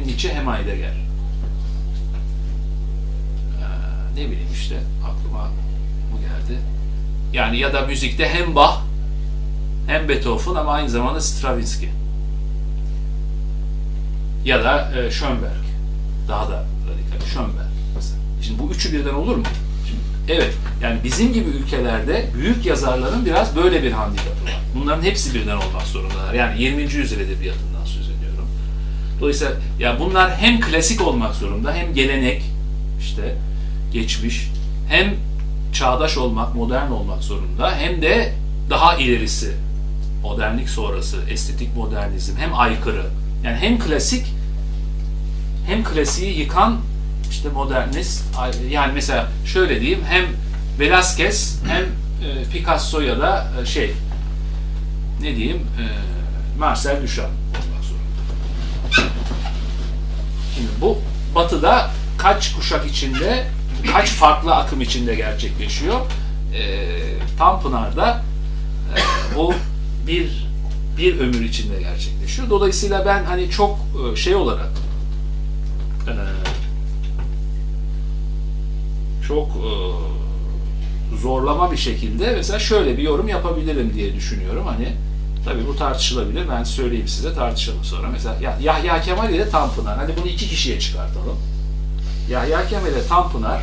hem Nietzsche hem Heidegger. Ee, ne bileyim işte aklıma bu geldi. Yani ya da müzikte hem Bach hem Beethoven ama aynı zamanda Stravinsky. Ya da e, Schönberg. Daha da radikal. Schönberg mesela. Şimdi bu üçü birden olur mu? Evet. Yani bizim gibi ülkelerde büyük yazarların biraz böyle bir handikapı var. Bunların hepsi birden olmak zorundalar. Yani 20. yüzyıl ediyorum. Dolayısıyla ya bunlar hem klasik olmak zorunda hem gelenek işte geçmiş hem çağdaş olmak, modern olmak zorunda hem de daha ilerisi modernlik sonrası estetik modernizm hem aykırı yani hem klasik hem klasiği yıkan işte modernist yani mesela şöyle diyeyim hem Velázquez hem e, Picasso ya da e, şey ne diyeyim e, Marcel Duchamp. Şimdi bu batıda kaç kuşak içinde kaç farklı akım içinde gerçekleşiyor. E, Tanpınar'da e, o bir bir ömür içinde gerçekleşiyor. Dolayısıyla ben hani çok e, şey olarak e, çok e, zorlama bir şekilde mesela şöyle bir yorum yapabilirim diye düşünüyorum. Hani tabii bu tartışılabilir. Ben söyleyeyim size tartışalım sonra. Mesela ya, Yahya Kemal ile Tanpınar. Hadi bunu iki kişiye çıkartalım. Yahya Kemal ile Tanpınar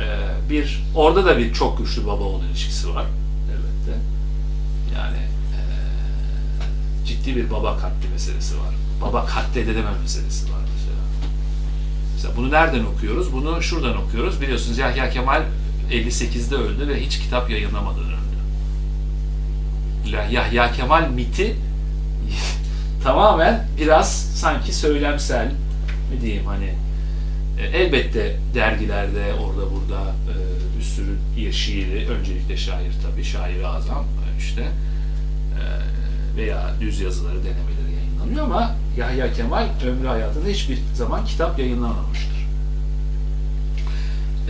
e, bir orada da bir çok güçlü baba oğul ilişkisi var elbette. Yani e, ciddi bir baba katli meselesi var. Baba katledememe meselesi var mesela. Mesela bunu nereden okuyoruz? Bunu şuradan okuyoruz. Biliyorsunuz Yahya Kemal 58'de öldü ve hiç kitap yayınlamadan. Yahya Kemal miti tamamen biraz sanki söylemsel mi diyeyim hani e, elbette dergilerde orada burada e, bir sürü bir şiiri öncelikle şair tabii şair azam e, işte veya düz yazıları denemeleri yayınlanıyor ama Yahya Kemal ömrü hayatında hiçbir zaman kitap yayınlamamıştır.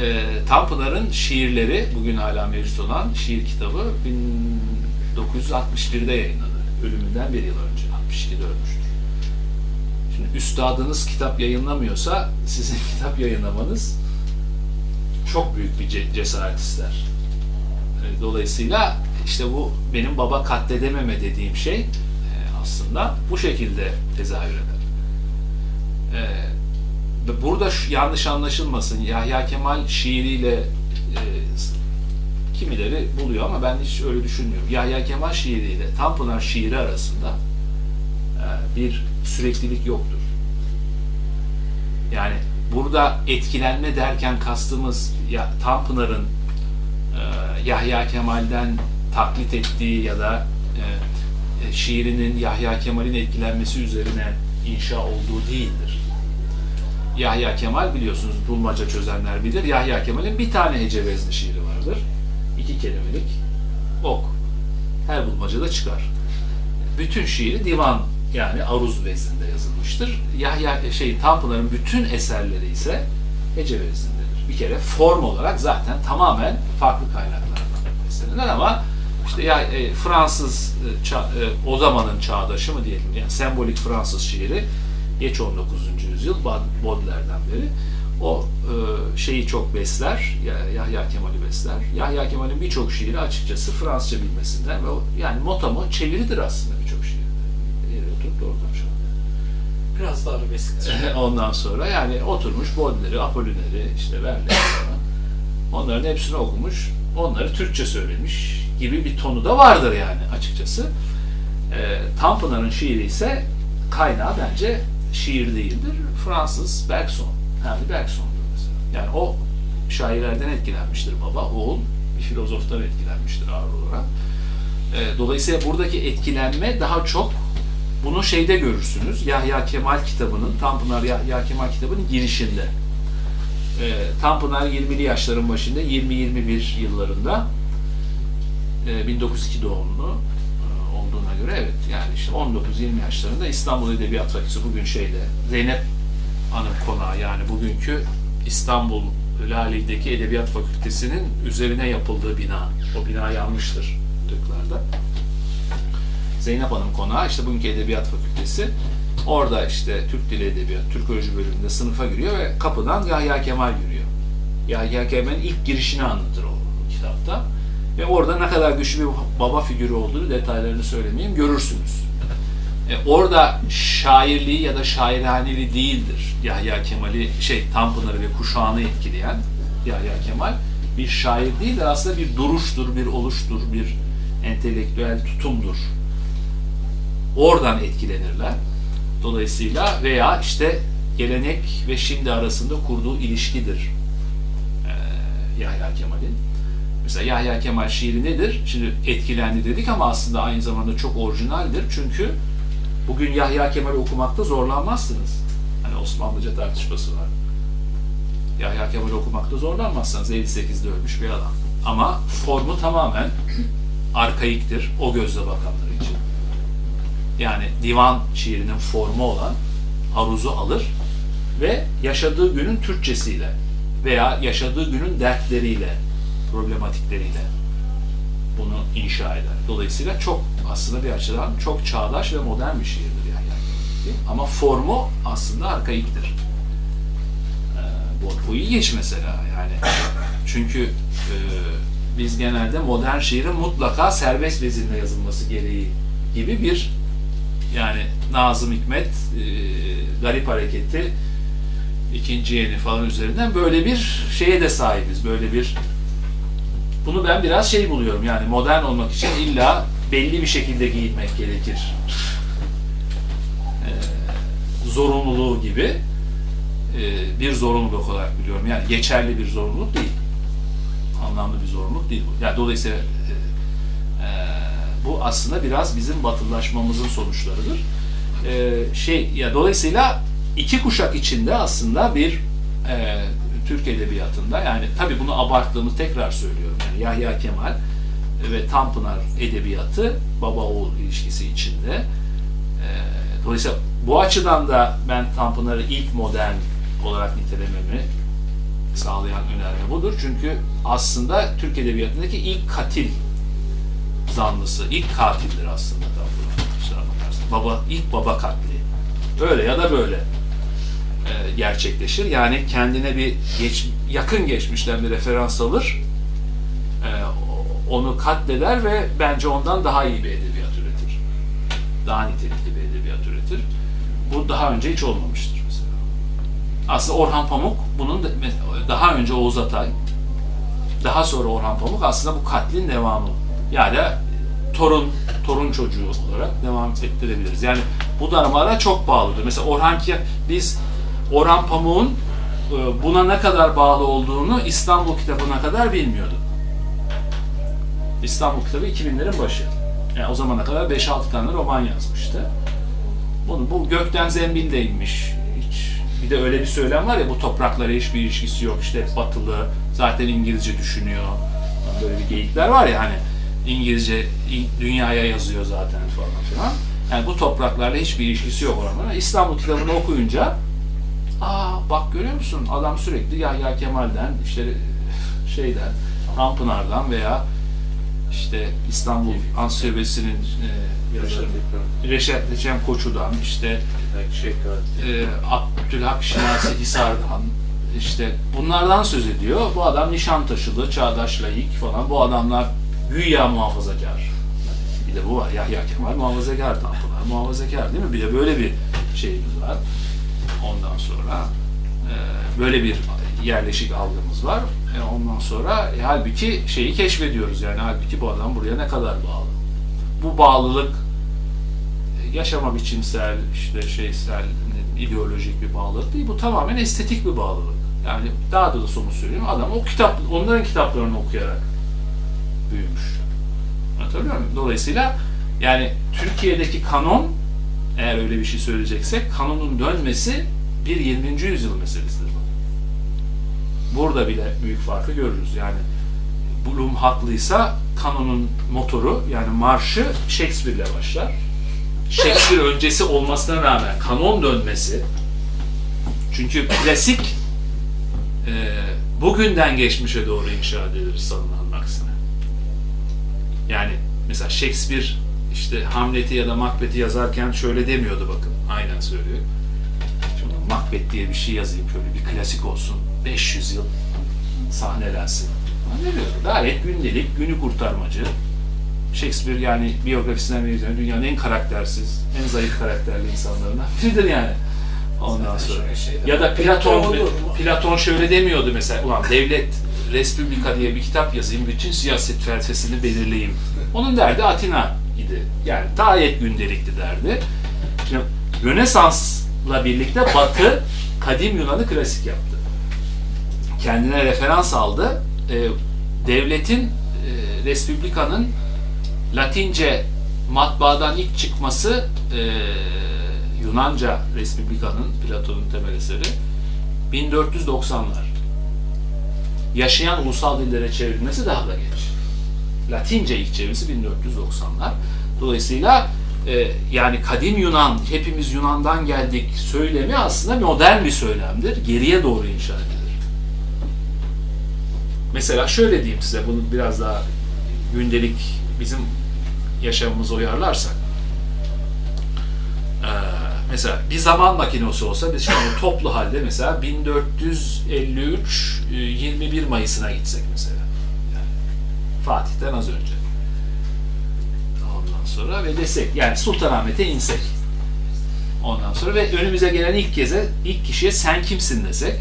E, Tanpınar'ın şiirleri bugün hala mevcut olan şiir kitabı 1961'de yayınlandı. Ölümünden bir yıl önce. 62'de ölmüştür. Şimdi üstadınız kitap yayınlamıyorsa sizin kitap yayınlamanız çok büyük bir cesaret ister. E, dolayısıyla işte bu benim baba katledememe dediğim şey e, aslında bu şekilde tezahür eder. E, burada yanlış anlaşılmasın. Yahya Kemal şiiriyle kimileri buluyor ama ben hiç öyle düşünmüyorum. Yahya Kemal şiiriyle Tanpınar şiiri arasında bir süreklilik yoktur. Yani burada etkilenme derken kastımız ya, Tanpınar'ın e, Yahya Kemal'den taklit ettiği ya da e, şiirinin Yahya Kemal'in etkilenmesi üzerine inşa olduğu değildir. Yahya Kemal biliyorsunuz bulmaca çözenler bilir. Yahya Kemal'in bir tane hece vezni şiiri vardır. İki kelimelik ok. Her bulmacada çıkar. Bütün şiiri divan yani aruz vezninde yazılmıştır. Yahya şey Tanpınar'ın bütün eserleri ise hece veznindedir. Bir kere form olarak zaten tamamen farklı kaynaklardan beslenilen ama işte ya e, Fransız e, ça, e, o zamanın çağdaşı mı diyelim yani sembolik Fransız şiiri geç 19. yüzyıl Baudelaire'den beri o e, şeyi çok besler, Yahya Kemal'i besler. Yahya Kemal'in birçok şiiri açıkçası Fransızca bilmesinden ve o, yani motamo çeviridir aslında birçok şiir. Yeri oturup doğru konuşalım. Biraz daha arabesk. Ondan sonra yani oturmuş Baudelaire'i, Apollinaire, işte Verlaine falan. Onların hepsini okumuş, onları Türkçe söylemiş gibi bir tonu da vardır yani açıkçası. E, Tanpınar'ın şiiri ise kaynağı bence şiir değildir. Fransız Bergson. Henri Bergson'dur mesela. Yani o şairlerden etkilenmiştir baba. Oğul bir filozoftan etkilenmiştir ağır olarak. E, dolayısıyla buradaki etkilenme daha çok bunu şeyde görürsünüz. Yahya Kemal kitabının, Tanpınar Yahya Kemal kitabının girişinde. E, Tanpınar 20'li yaşların başında, 20-21 yıllarında e, 1902 doğumlu e, olduğuna göre evet yani işte 19-20 yaşlarında İstanbul Edebiyat Fakültesi bugün şeyde Zeynep Hanım Konağı yani bugünkü İstanbul Lale'deki Edebiyat Fakültesi'nin üzerine yapıldığı bina. O bina yanmıştır Türklerde. Zeynep Hanım Konağı işte bugünkü Edebiyat Fakültesi Orada işte Türk Dili Edebiyatı, Türkoloji bölümünde sınıfa giriyor ve kapıdan Yahya Kemal görüyor. Yahya Kemal'in ilk girişini anlatır o kitapta. Ve orada ne kadar güçlü bir baba figürü olduğunu detaylarını söylemeyeyim görürsünüz. E, orada şairliği ya da şairhaneli değildir Yahya Kemal'i şey Tanpınar'ı ve kuşağını etkileyen Yahya Kemal bir şair değil de aslında bir duruştur, bir oluştur, bir entelektüel tutumdur. Oradan etkilenirler. Dolayısıyla veya işte gelenek ve şimdi arasında kurduğu ilişkidir ee, Yahya Kemal'in. Mesela Yahya Kemal şiiri nedir? Şimdi etkilendi dedik ama aslında aynı zamanda çok orijinaldir. Çünkü bugün Yahya Kemal'i okumakta zorlanmazsınız. Hani Osmanlıca tartışması var. Yahya Kemal'i okumakta zorlanmazsanız 58'de ölmüş bir adam. Ama formu tamamen arkaiktir o gözle bakanlar için. Yani divan şiirinin formu olan haruzu alır ve yaşadığı günün Türkçesiyle veya yaşadığı günün dertleriyle, problematikleriyle bunu inşa eder. Dolayısıyla çok aslında bir açıdan çok çağdaş ve modern bir şiirdir Kemal. Ama formu aslında arkaiktir. Ee, bu, bu ilginç mesela yani. Çünkü e, biz genelde modern şiirin mutlaka serbest vezinle yazılması gereği gibi bir yani Nazım Hikmet e, Garip Hareketi ikinci yeni falan üzerinden böyle bir şeye de sahibiz. Böyle bir bunu ben biraz şey buluyorum yani modern olmak için illa belli bir şekilde giyinmek gerekir. Ee, zorunluluğu gibi e, bir zorunluluk olarak biliyorum. Yani geçerli bir zorunluluk değil. Anlamlı bir zorunluluk değil bu. Yani dolayısıyla e, e, bu aslında biraz bizim batılılaşmamızın sonuçlarıdır. E, şey ya dolayısıyla iki kuşak içinde aslında bir e, Türk edebiyatında yani tabii bunu abarttığımı tekrar söylüyorum. Yani Yahya Kemal ve Tanpınar edebiyatı baba oğul ilişkisi içinde. E, dolayısıyla bu açıdan da ben Tanpınar'ı ilk modern olarak nitelememi sağlayan önerme budur. Çünkü aslında Türk edebiyatındaki ilk katil zanlısı, ilk katildir aslında Tanpınar. Baba, ilk baba katli. Öyle ya da böyle e, gerçekleşir. Yani kendine bir geç, yakın geçmişten bir referans alır, onu katleder ve bence ondan daha iyi bir edebiyat üretir. Daha nitelikli bir edebiyat üretir. Bu daha önce hiç olmamıştır mesela. Aslında Orhan Pamuk bunun da, daha önce Oğuz Atay, daha sonra Orhan Pamuk aslında bu katlin devamı. Yani torun torun çocuğu olarak devam ettirebiliriz. Yani bu darmalara çok bağlıdır. Mesela Orhan ki biz Orhan Pamuk'un e, buna ne kadar bağlı olduğunu İstanbul kitabına kadar bilmiyorduk. İstanbul kitabı 2000'lerin başı. Yani o zamana kadar 5-6 tane roman yazmıştı. Bunu bu gökten zembil de inmiş. Hiç bir de öyle bir söylem var ya bu topraklara hiçbir ilişkisi yok. İşte batılı zaten İngilizce düşünüyor. Böyle bir geyikler var ya hani İngilizce dünyaya yazıyor zaten falan filan. Yani bu topraklarla hiçbir ilişkisi yok oranın. İstanbul kitabını okuyunca aa bak görüyor musun adam sürekli Yahya Kemal'den işte şeyden Tanpınar'dan veya işte İstanbul Ansiklopedisi'nin e, Reşat Reçen Koçu'dan işte e, Abdülhak Şinasi Hisar'dan işte bunlardan söz ediyor. Bu adam Nişantaşılı, Çağdaş Layık falan. Bu adamlar güya muhafazakar. Bir de bu var. Yahya Kemal muhafazakar, Tanpınar muhafazakar değil mi? Bir de böyle bir şeyimiz var. Ondan sonra e, böyle bir yerleşik algımız var. E, ondan sonra e, halbuki şeyi keşfediyoruz yani halbuki bu adam buraya ne kadar bağlı. Bu bağlılık e, yaşama biçimsel, işte şeysel, ideolojik bir bağlılık değil. Bu tamamen estetik bir bağlılık. Yani daha da somut söyleyeyim. Adam o kitap, onların kitaplarını okuyarak büyümüş. Anlatabiliyor muyum? Dolayısıyla yani Türkiye'deki kanon eğer öyle bir şey söyleyeceksek kanonun dönmesi bir 20. yüzyıl meselesidir. Burada bile büyük farkı görürüz. Yani Bloom haklıysa kanonun motoru yani marşı Shakespeare'le başlar. Shakespeare öncesi olmasına rağmen kanon dönmesi çünkü klasik e, bugünden geçmişe doğru inşa edilir sanılan aksine. Yani mesela Shakespeare işte Hamlet'i ya da Macbeth'i yazarken şöyle demiyordu bakın. Aynen söylüyor. Şimdi Macbeth diye bir şey yazayım şöyle bir klasik olsun. 500 yıl sahnelensin. Ne diyor? Gayet gündelik, günü kurtarmacı. Shakespeare yani biyografisinden vereceğim dünyanın en karaktersiz, en zayıf karakterli insanlarından biridir yani. Ondan Zaten sonra. şey Ya da. Platon? Platon şöyle demiyordu mesela. Ulan devlet Respublika diye bir kitap yazayım, bütün siyaset felsefesini belirleyeyim. Onun derdi Atina idi. Yani gayet gündelikti derdi. Şimdi Rönesans'la birlikte Batı kadim Yunan'ı klasik yaptı. Kendine referans aldı. Ee, devletin, e, Respublika'nın Latince matbaadan ilk çıkması e, Yunanca Respublika'nın, Platon'un temel eseri 1490'lar. Yaşayan ulusal dillere çevrilmesi daha da geç. Latince ilk çevirisi 1490'lar. Dolayısıyla e, yani kadim Yunan, hepimiz Yunan'dan geldik söylemi aslında modern bir söylemdir. Geriye doğru inşa edilir. Mesela şöyle diyeyim size, bunu biraz daha gündelik bizim yaşamımıza uyarlarsak. Ee, mesela bir zaman makinesi olsa biz şu an toplu halde mesela 1453 e, 21 Mayıs'ına gitsek mesela. Yani Fatih'ten az önce. Ondan sonra ve desek yani Sultanahmet'e insek. Ondan sonra ve önümüze gelen ilk keze ilk kişiye sen kimsin desek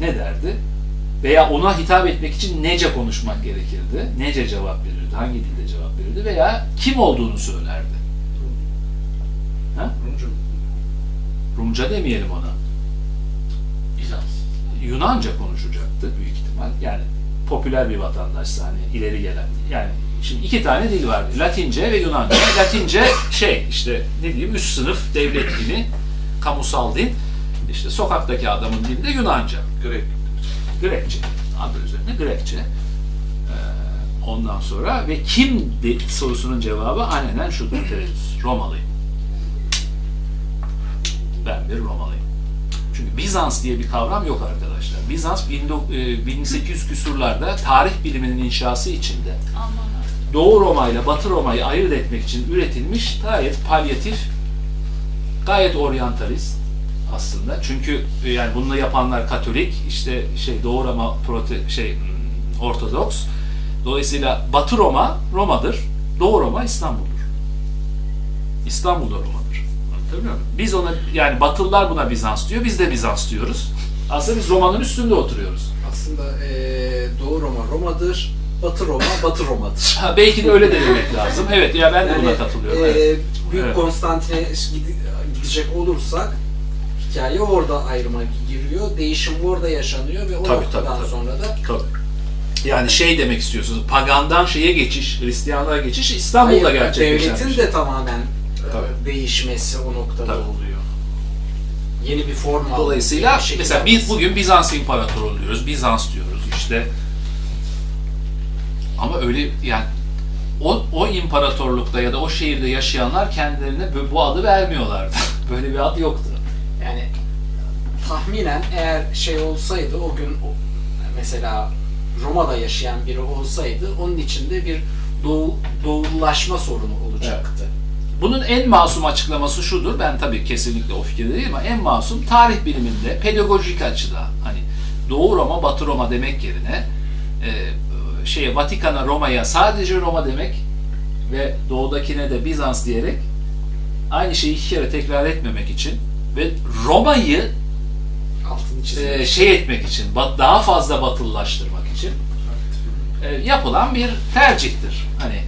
ne derdi? Veya ona hitap etmek için nece konuşmak gerekirdi? Nece cevap verirdi? Hangi dilde cevap verirdi? Veya kim olduğunu söylerdi? Ha? Rumcu. Rumca demeyelim ona. Bizans. Yunanca konuşacaktı büyük ihtimal. Yani popüler bir vatandaşsa hani ileri gelen. Yani şimdi iki tane dil var. Latince ve Yunanca. Latince şey işte ne diyeyim üst sınıf devlet dili, kamusal dil. İşte sokaktaki adamın dili de Yunanca. Grek. Grekçe. Adı üzerinde Grekçe. Ee, ondan sonra ve kim de, sorusunun cevabı aynen şudur tereddüt. Romalıyım. Ben bir Romalıyım. Çünkü Bizans diye bir kavram yok arkadaşlar. Bizans 19 e, 1800 küsurlarda tarih biliminin inşası içinde. Doğu Roma ile Batı Roma'yı ayırt etmek için üretilmiş gayet palyatif, gayet oryantalist aslında. Çünkü e, yani bunu yapanlar Katolik, işte şey Doğu Roma prote şey hmm, Ortodoks. Dolayısıyla Batı Roma Roma'dır, Doğu Roma İstanbul'dur. İstanbul da Roma'dır. Anlatabiliyor muyum? Biz ona yani Batılılar buna Bizans diyor, biz de Bizans diyoruz. Aslında biz Roma'nın üstünde oturuyoruz. Aslında eee Doğu Roma Roma'dır. Batı Roma, Batı Roma'dır. Ha, belki de öyle de demek lazım. Evet ya ben de buna katılıyorum. evet. eee, Büyük Evet. Konstantin'e gidecek olursak hikaye orada ayrıma giriyor. Değişim orada yaşanıyor ve o Tabii, noktadan tabii, tabii. sonra da Tabii. Yani şey demek istiyorsunuz, pagandan şeye geçiş, Hristiyanlığa geçiş İstanbul'da Hayır, gerçekleşen devletin şey. de tamamen e, Tabii. değişmesi o noktada Tabii. oluyor. Yeni bir form Dolayısıyla bir mesela biz bugün Bizans İmparatoru diyoruz, Bizans diyoruz işte. Ama öyle yani o, o imparatorlukta ya da o şehirde yaşayanlar kendilerine bu adı vermiyorlardı. Böyle bir ad yoktu. Tahminen eğer şey olsaydı o gün mesela Roma'da yaşayan biri olsaydı onun içinde bir doğu, doğulaşma sorunu olacaktı. Bunun en masum açıklaması şudur. Ben tabii kesinlikle o fikirde değilim ama en masum tarih biliminde pedagojik açıdan hani Doğu Roma, Batı Roma demek yerine e, şeye Vatikan'a, Roma'ya sadece Roma demek ve doğudakine de Bizans diyerek aynı şeyi iki kere tekrar etmemek için ve Roma'yı. E, şey etmek için, daha fazla batılılaştırmak için e, yapılan bir tercihtir. Hani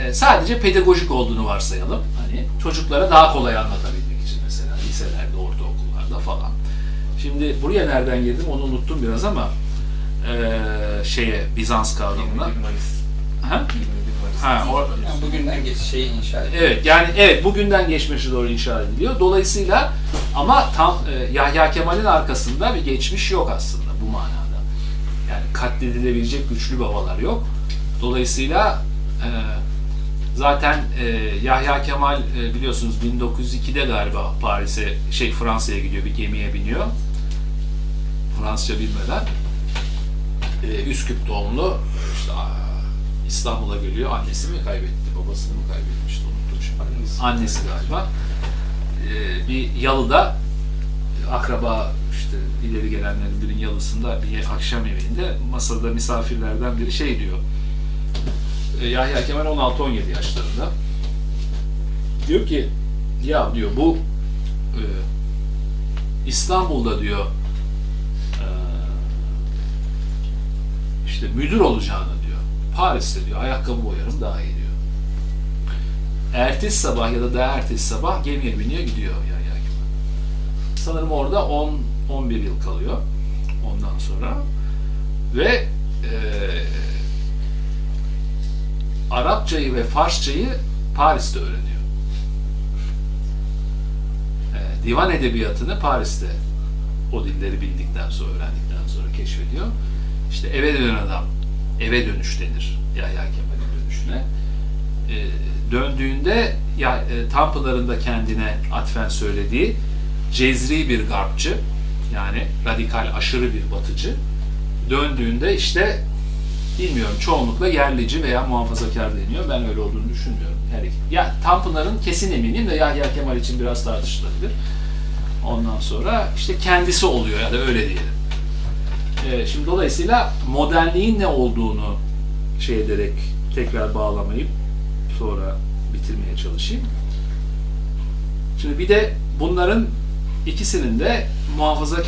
e, sadece pedagojik olduğunu varsayalım. Hani çocuklara daha kolay anlatabilmek için mesela liselerde, ortaokullarda falan. Şimdi buraya nereden girdim onu unuttum biraz ama e, şeye Bizans kavramına. 21 Mayıs. Ha? 21 Mayıs. Ha, o, Yani bugünden geç şeyi inşa ediyor. Evet yani evet bugünden geçmişe doğru inşa ediliyor. Dolayısıyla ama tam e, Yahya Kemal'in arkasında bir geçmiş yok aslında bu manada. Yani katledilebilecek güçlü babalar yok. Dolayısıyla e, zaten e, Yahya Kemal e, biliyorsunuz 1902'de galiba Paris'e şey Fransa'ya gidiyor bir gemiye biniyor. Fransızca bilmeden. E, Üsküp doğumlu işte İstanbul'a geliyor. Annesi mi kaybetti, babasını mı kaybetmişti unuttum konuşuyor. Annesi. Annesi galiba. Ee, bir yalıda akraba işte ileri gelenlerin birinin yalısında bir akşam yemeğinde masada misafirlerden biri şey diyor. E, Yahya Kemal 16-17 yaşlarında. Diyor ki ya diyor bu e, İstanbul'da diyor e, işte müdür olacağını diyor. Paris'te diyor ayakkabı boyarım daha iyi. Ertesi sabah ya da daha ertesi sabah gemiye biniyor gidiyor Yahya Kemal. Sanırım orada 10 11 yıl kalıyor ondan sonra ve e, Arapçayı ve Farsçayı Paris'te öğreniyor. E, divan edebiyatını Paris'te o dilleri bildikten sonra, öğrendikten sonra keşfediyor. İşte eve dönen adam, eve dönüş denir Yahya Kemal'in dönüşüne. E, döndüğünde ya, e, Tanpınar'ın kendine atfen söylediği cezri bir garpçı, yani radikal aşırı bir batıcı. Döndüğünde işte bilmiyorum çoğunlukla yerlici veya muhafazakar deniyor. Ben öyle olduğunu düşünmüyorum. Her iki. Ya Tanpınar'ın kesin eminim de Yahya Kemal için biraz tartışılabilir. Ondan sonra işte kendisi oluyor ya da öyle diyelim. Ee, şimdi dolayısıyla modernliğin ne olduğunu şey ederek tekrar bağlamayıp sonra bitirmeye çalışayım. Şimdi bir de bunların ikisinin de muhafazakar